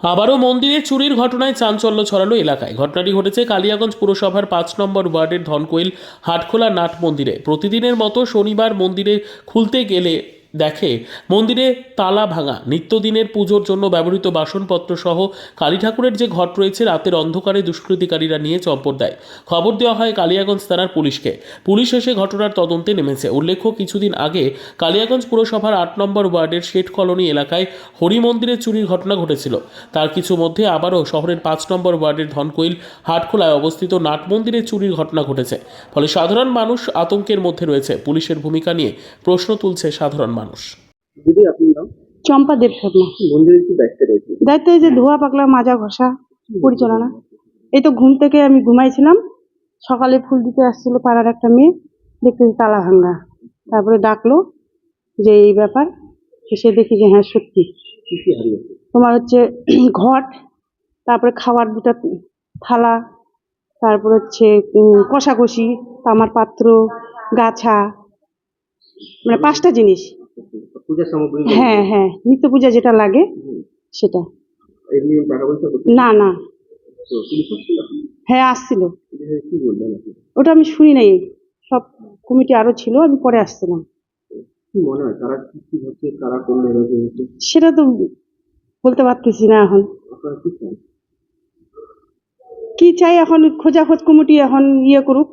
আবারও মন্দিরে চুরির ঘটনায় চাঞ্চল্য ছড়ালো এলাকায়। ঘটনাটি ঘটেছে কালিয়াগঞ্জ পুরসভার পাঁচ নম্বর ওয়ার্ডের ধনকোইল হাটখোলা নাট মন্দিরে। প্রতিদিনের মতো শনিবার মন্দিরে খুলতে গেলে দেখে, মন্দিরে তালা ভাঙা, নিত্যদিনের পুজোর জন্য ব্যবহৃত বাসনপত্র সহ কালী ঠাকুরের যে ঘট রয়েছে, রাতের অন্ধকারে দুষ্কৃতিকারীরা নিয়ে চম্পট দেয়। খবর দেওয়া হয় কালিয়াগঞ্জ থানার পুলিশকে। পুলিশ এসে ঘটনার তদন্তে নেমেছে। উল্লেখ্য, কিছুদিন আগে কালিয়াগঞ্জ পুরসভার আট নম্বর ওয়ার্ডের শেঠ কলোনি এলাকায় হরি মন্দিরে চুরির ঘটনা ঘটেছিল। তার কিছু মধ্যে আবারও শহরের পাঁচ নম্বর ওয়ার্ডের ধনকৈল হাটখোলায় অবস্থিত নাট মন্দিরে চুরির ঘটনা ঘটেছে। ফলে সাধারণ মানুষ আতঙ্কের মধ্যে রয়েছে। পুলিশের ভূমিকা নিয়ে প্রশ্ন তুলছে সাধারণ মানুষ। দিদি আপনি নাম? চম্পা দেব শর্মা মন্দিরের কি দায়িত্বে রয়েছে? দায়িত্ব এই যে ধোয়া পাকলা মাজা ঘষা পরিচালনা। এই তো ঘুম থেকে আমি ঘুমাইছিলাম। সকালে ফুল দিতে আসছিল পাড়ার একটা মেয়ে। দেখতেছি তালা ভাঙ্গা তারপরে ডাকলো যে এই ব্যাপার। এসে দেখি যে হ্যাঁ সত্যি। কি কি হারিয়েছে তোমার হচ্ছে ঘট তারপরে খাওয়ার দুটো থালা তারপর হচ্ছে কষাকষি তামার পাত্র গাছা। মানে পাঁচটা জিনিস। পূজার সামগ্রী হ্যাঁ হ্যাঁ নিত্য পূজা যেটা লাগে সেটা। না না। হ্যাঁ আসছিল। আপনি ওটা আমি শুনি নাই। সব কমিটি আরও ছিল আমি পরে আসছিলাম। হয় সেটা তো বলতে পারতেছি না এখন। কি চাই এখন? খোঁজাখোঁজ কমিটি এখন ইয়ে করুক।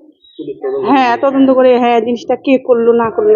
হ্যাঁ তদন্ত করে হ্যাঁ জিনিসটা কে করল না করল